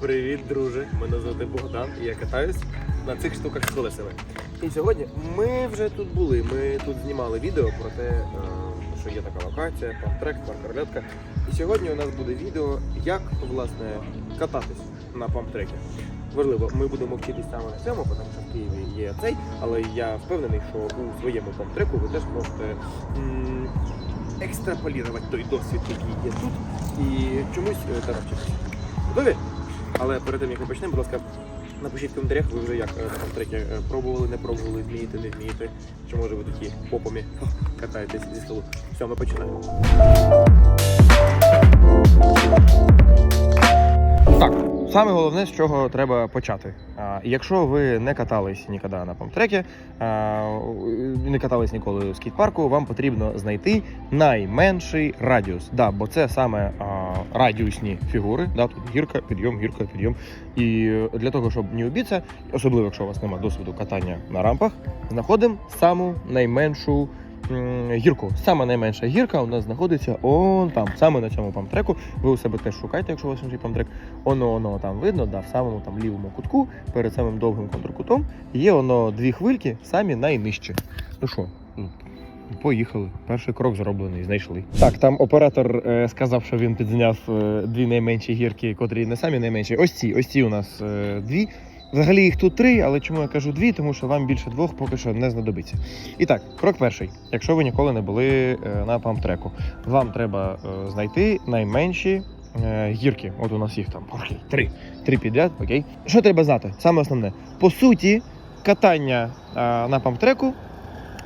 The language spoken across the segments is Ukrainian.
Привіт, друже! Мене звати Богдан і я катаюсь на цих штуках з колесами. І сьогодні ми вже тут були. Ми тут знімали відео про те, е, що є така локація, памптрек, паркарльотка. І сьогодні у нас буде відео, як власне кататись на памптрекі. Важливо, ми будемо вчитись саме на цьому, тому що в Києві є цей, але я впевнений, що у своєму памптреку ви теж можете м, екстраполірувати той досвід, який є тут, і чомусь е, та навчитися. Готові? Але перед тим як ми почнемо, будь ласка, напишіть в коментарях, ви вже як е, на памптрекі е, пробували, не пробували, вмієте, не вмієте, чи може ви такі попами катаєтесь зі столу. Все, ми починаємо. Так, саме головне, з чого треба почати. А, якщо ви не катались ніколи на памптрекі, а, не катались ніколи в скейт-парку, вам потрібно знайти найменший радіус. Да, бо це саме а, радіусні фігури. Да, тут гірка, підйом, гірка, підйом. І для того, щоб не убитися, особливо якщо у вас немає досвіду катання на рампах, знаходимо саму найменшу гірку. Сама найменша гірка у нас знаходиться он там, саме на цьому памтреку. Ви у себе теж шукайте, якщо у вас інший памтрек. Воно воно там видно, да, в самому там лівому кутку, перед самим довгим контркутом, є воно дві хвильки, самі найнижчі. Ну що, поїхали. Перший крок зроблений, знайшли. Так, там оператор е, сказав, що він підзняв е, дві найменші гірки, котрі не самі найменші. Ось ці, ось ці у нас е, дві. Взагалі їх тут три, але чому я кажу дві? Тому що вам більше двох поки що не знадобиться. І так, крок перший. Якщо ви ніколи не були е, на памптреку, вам треба е, знайти найменші е, гірки. От у нас їх там окей, три. Три підряд, окей. Що треба знати? Саме основне. По суті, катання на памптреку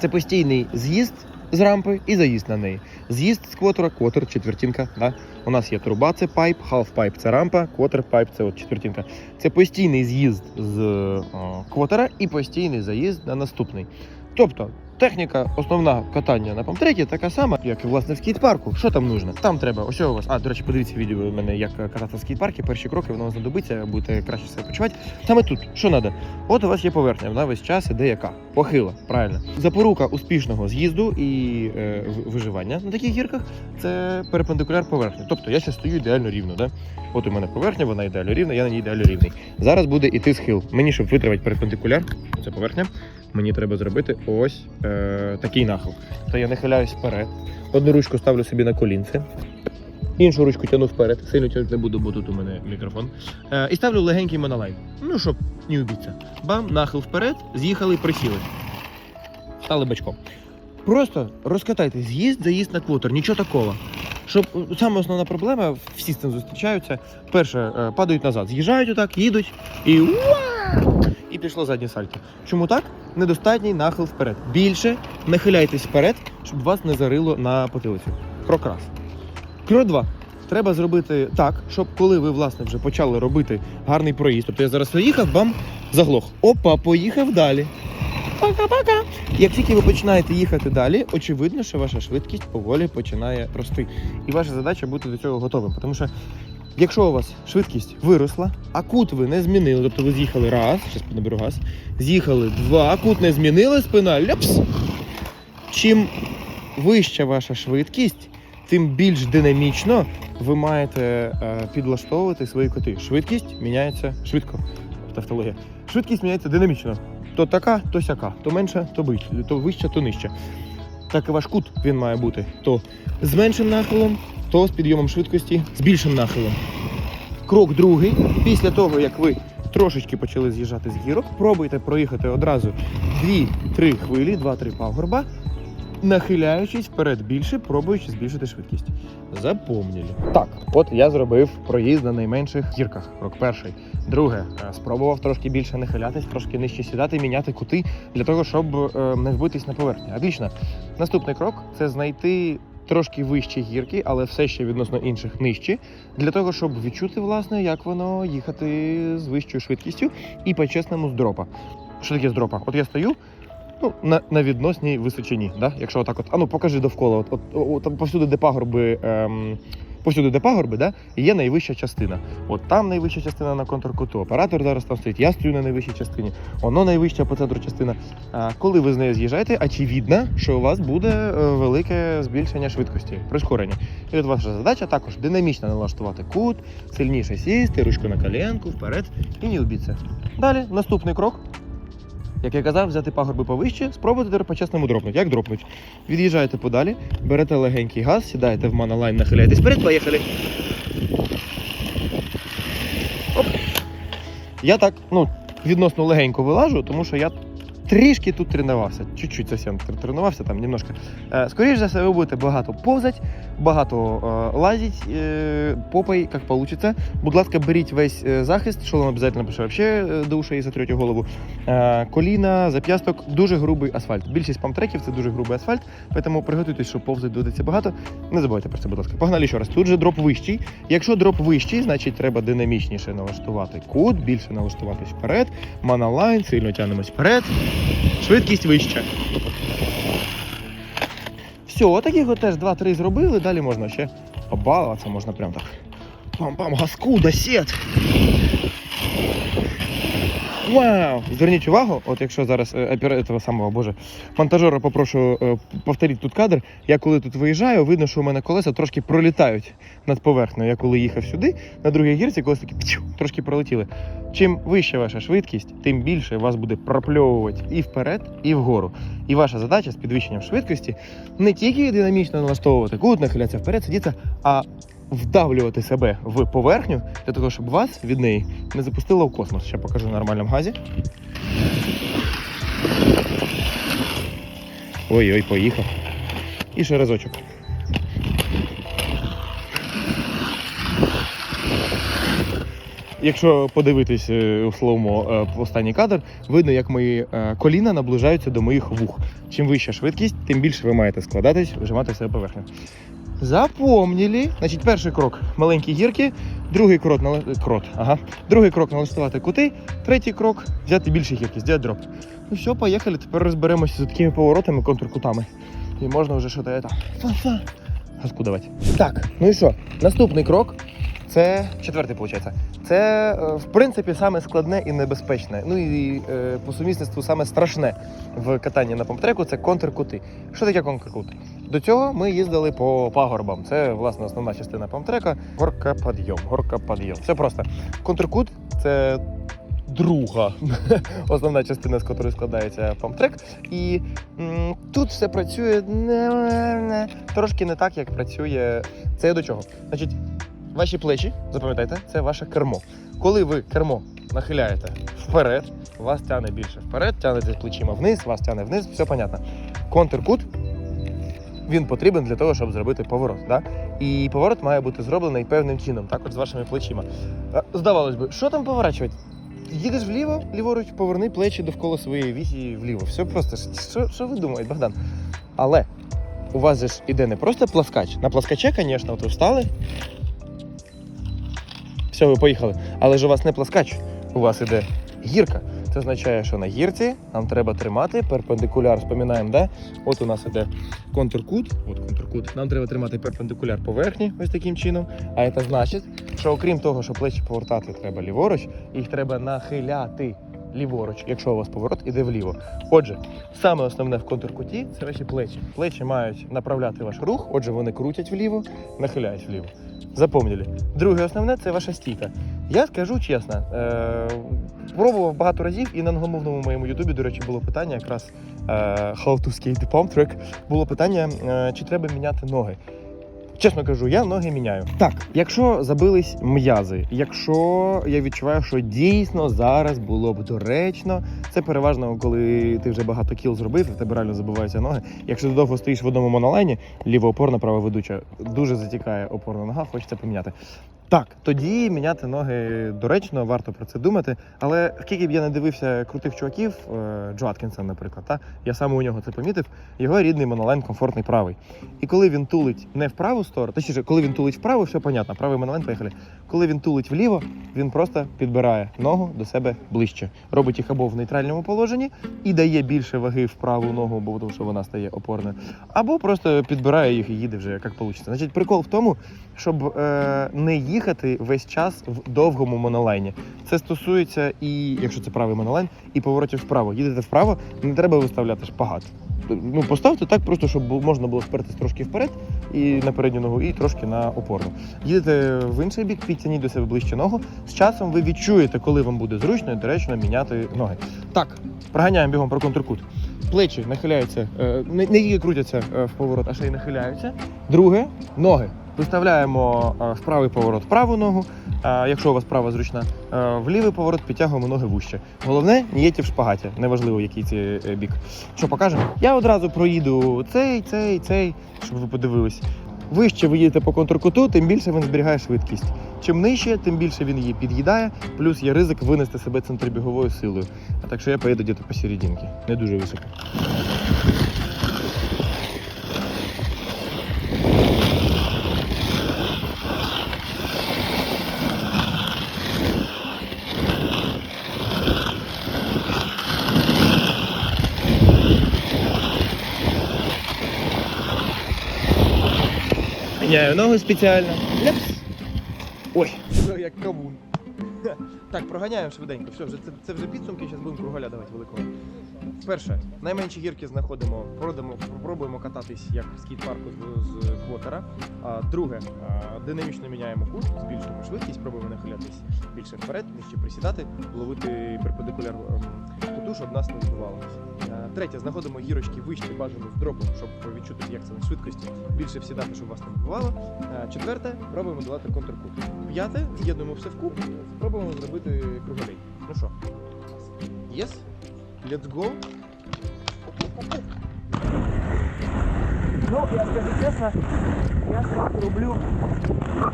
це постійний з'їзд з рампи і заїзд на неї. З'їзд з квотера, квотер, четвертинка. Да? У нас є труба, це пайп, халф пайп це рампа, пайп це от четвертинка. Це постійний з'їзд з е, квотера і постійний заїзд на наступний. Тобто, техніка основна катання на памтрекі така сама, як і власне в скейт-парку. Що там нужно? Там треба, ось у вас. А, до речі, подивіться відео у мене, як катати в скейт-парку. Перші кроки воно знадобиться, будете краще себе почувати. Саме тут, що треба? От у вас є поверхня, вона весь час іде яка? Похила, правильно. Запорука успішного з'їзду і е, виживання на таких гірках це перпендикуляр поверхні. Тобто я ще стою ідеально рівно. Да? От у мене поверхня, вона ідеально рівна, я на ній ідеально рівний. Зараз буде іти схил. Мені, щоб витримати перпендикуляр, це поверхня, мені треба зробити ось е, такий нахил. То я нахиляюсь вперед. Одну ручку ставлю собі на колінце. Іншу ручку тягну вперед, сильно тягнути не буду, бо тут у мене мікрофон. Е, і ставлю легенький монолайн. Ну, щоб не убитися. Бам, нахил вперед, з'їхали, присіли. Стали бачком. Просто розкатайте з'їзд, заїзд на квотер, нічого такого. Щоб е, саме основна проблема, всі з цим зустрічаються. Перше, е, падають назад, з'їжджають отак, їдуть і! І пішло заднє сальто. Чому так? Недостатній нахил вперед. Більше нахиляйтесь вперед, щоб вас не зарило на потилицю. Крок раз. Крок два. Треба зробити так, щоб коли ви власне вже почали робити гарний проїзд, тобто я зараз виїхав, бам, заглох. Опа, поїхав далі. Пока-пока. Як тільки ви починаєте їхати далі, очевидно, що ваша швидкість поволі починає рости. І ваша задача бути до цього готовим. Тому що якщо у вас швидкість виросла, а кут ви не змінили, тобто ви з'їхали раз, зараз наберу газ, з'їхали два, кут не змінили, спина ляпс. Чим вища ваша швидкість, тим більш динамічно ви маєте е, підлаштовувати свої коти. Швидкість міняється швидко. Тавтологія. Швидкість міняється динамічно. То така, то сяка, то менша, то вища, то вища, то нижча. Так і ваш кут він має бути то з меншим нахилом, то з підйомом швидкості, з більшим нахилом. Крок другий. Після того, як ви трошечки почали з'їжджати з гірок, пробуйте проїхати одразу 2-3 хвилі, 2-3 пагорба, нахиляючись вперед більше, пробуючи збільшити швидкість. Запомнили. Так, от я зробив проїзд на найменших гірках. Крок перший. Друге, е, спробував трошки більше нахилятись, трошки нижче сідати, міняти кути для того, щоб е, не вбитись на поверхні. Отлично. Наступний крок це знайти трошки вищі гірки, але все ще відносно інших нижчі, для того, щоб відчути, власне, як воно їхати з вищою швидкістю і по-чесному з дропа. Що таке з дропа? От я стою. Ну, на, на відносній височині, да? якщо отак от. А ну покажи довкола. От, от, от, повсюди, де пагорби ем, повсюди, де пагорби, да, є найвища частина. От там найвища частина на контркуту. Оператор зараз там стоїть. Я стою на найвищій частині. Воно найвища по центру частина. А коли ви з нею з'їжджаєте, очевидно, що у вас буде е, велике збільшення швидкості, прискорення. І от ваша задача також динамічно налаштувати кут, сильніше сісти, ручку на коленку, вперед і не убитися. Далі наступний крок. Як я казав, взяти пагорби повище, спробуйте тепер по-чесному дропнути. Як дропнуть? Від'їжджаєте подалі, берете легенький газ, сідаєте в монолайн, нахиляєтесь вперед, поїхали. Оп. Я так, ну, відносно легенько вилажу, тому що я трішки тут тренувався. Чуть-чуть зовсім тр- тренувався там немножко. Е, скоріш за все, ви будете багато повзати, багато е, лазити, е, попой, як вийде. Будь ласка, беріть весь захист, шолом обов'язково пише е, до ушей затрете голову. Коліна, зап'ясток, дуже грубий асфальт. Більшість памтреків це дуже грубий асфальт, тому приготуйтесь, що повзати доведеться багато. Не забувайте про це, будь ласка. Погнали ще раз. Тут же дроп вищий. Якщо дроп вищий, значить треба динамічніше налаштувати кут, більше налаштуватись вперед. Монолайн, сильно тягнемось вперед. Швидкість вища. Все, отаких от теж 2-3 зробили, далі можна ще побалуватися, можна прям так. Пам-пам, газку, досет. Вау! Зверніть увагу, от якщо зараз е, этого самого боже, монтажера попрошу е, повторити тут кадр. Я коли тут виїжджаю, видно, що у мене колеса трошки пролітають над поверхнею. Я коли їхав сюди, на другій гірці колеса такі пчу, трошки пролетіли. Чим вища ваша швидкість, тим більше вас буде пропльовувати і вперед, і вгору. І ваша задача з підвищенням швидкості не тільки динамічно налаштовувати кут, нахилятися вперед, сидіться, а вдавлювати себе в поверхню для того, щоб вас від неї не запустило в космос. Ще покажу на нормальному газі. Ой-ой, поїхав. І ще разочок. Якщо подивитись е, у слоумо е, останній кадр, видно, як мої е, коліна наближаються до моїх вух. Чим вища швидкість, тим більше ви маєте складатись, вижимати в себе поверхню. Запомнили. Значить, перший крок маленькі гірки, другий крок крот, ага. Другий крок налаштувати кути, третій крок взяти більше гірки, зробити дроп. Ну все, поїхали. Тепер розберемося з такими поворотами, контркутами. І можна вже що то это, газку давати. Так, ну і що? Наступний крок. Це четвертий, виходить. Це, е, в принципі, саме складне і небезпечне. Ну і е, по сумісництву саме страшне в катанні на помтреку це контркути. Що таке контркут? До цього ми їздили по пагорбам. Це власне основна частина памтрека. Горка підйом, горка підйом. Все просто. Контркут це друга основна частина, з якої складається памтрек. І м, тут все працює не, не, трошки не так, як працює. Це до чого? Значить, ваші плечі, запам'ятайте, це ваше кермо. Коли ви кермо нахиляєте вперед, вас тягне більше вперед, тягнете плечима вниз, вас тягне вниз, все понятно. Контркут він потрібен для того, щоб зробити поворот. Да? І поворот має бути зроблений певним чином, також з вашими плечима. Е, Здавалось би, що там поворачувати? Їдеш вліво, ліворуч, поверни плечі довкола своєї вісі вліво. Все просто. Що, що ви думаєте, Богдан? Але у вас ж іде не просто пласкач. На пласкаче, звісно, от ви встали. Все, ви поїхали. Але ж у вас не пласкач, у вас іде гірка. Це означає, що на гірці нам треба тримати перпендикуляр. Споминаємо, да? От у нас іде контркут. От контркут. Нам треба тримати перпендикуляр поверхні, ось таким чином. А це значить, що окрім того, що плечі повертати треба ліворуч, їх треба нахиляти ліворуч, якщо у вас поворот іде вліво. Отже, саме основне в контркуті це ваші плечі. Плечі мають направляти ваш рух, отже, вони крутять вліво, нахиляють вліво. Запомнили. Друге основне це ваша стійка. Я скажу чесно, е- пробував багато разів, і на англомовному моєму ютубі, до речі, було питання якраз е- How to skate the pump track. Було питання, е- чи треба міняти ноги. Чесно кажу, я ноги міняю. Так, якщо забились м'язи, якщо я відчуваю, що дійсно зараз було б доречно, це переважно, коли ти вже багато кіл зробив, і в тебе реально забиваються ноги. Якщо ти довго стоїш в одному монолайні, ліва опорна, права ведуча, дуже затікає опорна нога, хочеться поміняти. Так, тоді міняти ноги доречно, варто про це думати. Але скільки б я не дивився крутих чуваків, е, Джо Аткінсон, наприклад, та, я саме у нього це помітив, його рідний монолайн комфортний правий. І коли він тулить не в праву сторону, точніше, коли він тулить вправо, все понятно, правий монолайн, поїхали. Коли він тулить вліво, він просто підбирає ногу до себе ближче. Робить їх або в нейтральному положенні і дає більше ваги в праву ногу, бо тому що вона стає опорною, або просто підбирає їх і їде вже як вийде. Значить, прикол в тому, щоб е, не їхати весь час в довгому монолайні. Це стосується і, якщо це правий монолайн, і поворотів вправо. Їдете вправо, не треба виставляти шпагат. Ну, поставте так, просто щоб можна було спертись трошки вперед і на передню ногу, і трошки на опорну. Їдете в інший бік, підтягніть до себе ближче ногу. З часом ви відчуєте, коли вам буде зручно і доречно міняти ноги. Так, проганяємо бігом про контркут. Плечі нахиляються, е, не, тільки крутяться е, в поворот, а ще й нахиляються. Друге ноги. Виставляємо е, в правий поворот праву ногу. А якщо у вас права зручна, е, в лівий поворот підтягуємо ноги вище. Головне, нієте в шпагаті, неважливо, який це е, бік. Що покажемо? Я одразу проїду цей, цей, цей, щоб ви подивились. Вище ви їдете по контркуту, тим більше він зберігає швидкість. Чим нижче, тим більше він її під'їдає, плюс є ризик винести себе центробіговою силою. А так що я поїду десь посерединки, не дуже високо. Міняю ногу спеціально. Ляпс. Ой, ну, як кавун. Так, проганяємо швиденько. Все, вже це, це вже підсумки, зараз будемо кругаля давати великого. Перше, найменші гірки знаходимо, пройдемо, пробуємо кататись як в скейт-парку з, з квотера. А, друге, а, динамічно міняємо курс, збільшуємо швидкість, пробуємо нахилятись більше вперед, нижче присідати, ловити перпендикуляр ем, куту, щоб нас не збивало. Е, Третє, знаходимо гірочки вище, бажано з дропом, щоб відчути, як це на швидкості, більше всідати, щоб вас не вбивало. Е, Четверте, пробуємо долати контркут. П'яте, з'єднуємо все в куб, спробуємо зробити круговий. Ну що, yes? Let's go. Ну, я скажу чесно, я так роблю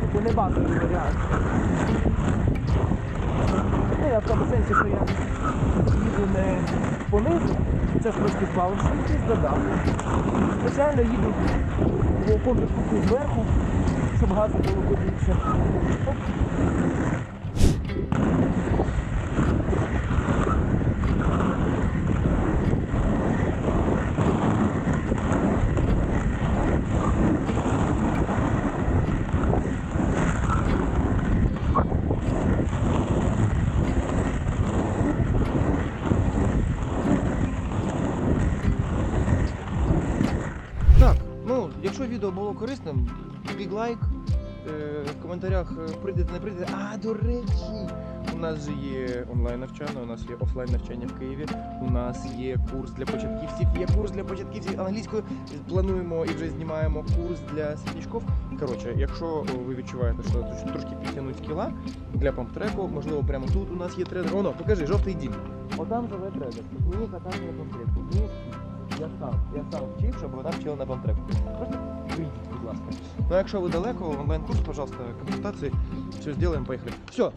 типу не базовий варіант. Ну, я в тому сенсі, що я їду не понизу, це трошки паличники, додав. Звичайно, їду по контркуту зверху, щоб газу було побільше. Оп. Так, ну, якщо відео було корисним, big лайк. Е, в коментарях е, прийдете, не прийдете. А, до речі, у нас же є онлайн навчання, у нас є офлайн навчання в Києві. У нас є курс для початківців, є курс для початківців англійською. Плануємо і вже знімаємо курс для світнічков. Коротше, якщо ви відчуваєте, що трошки підтягнуть кіла для памптреку, можливо, прямо тут у нас є тренер. Оно, покажи, жовтий дім. Отам живе тренер. Мені катання на памптреку. Я сам, я сам вчив, щоб вона вчила на бомтреку. Просто прийдіть, будь ласка. Ну, а якщо ви далеко, онлайн-курс, пожалуйста, консультації. Все, зробимо, поїхали. Все.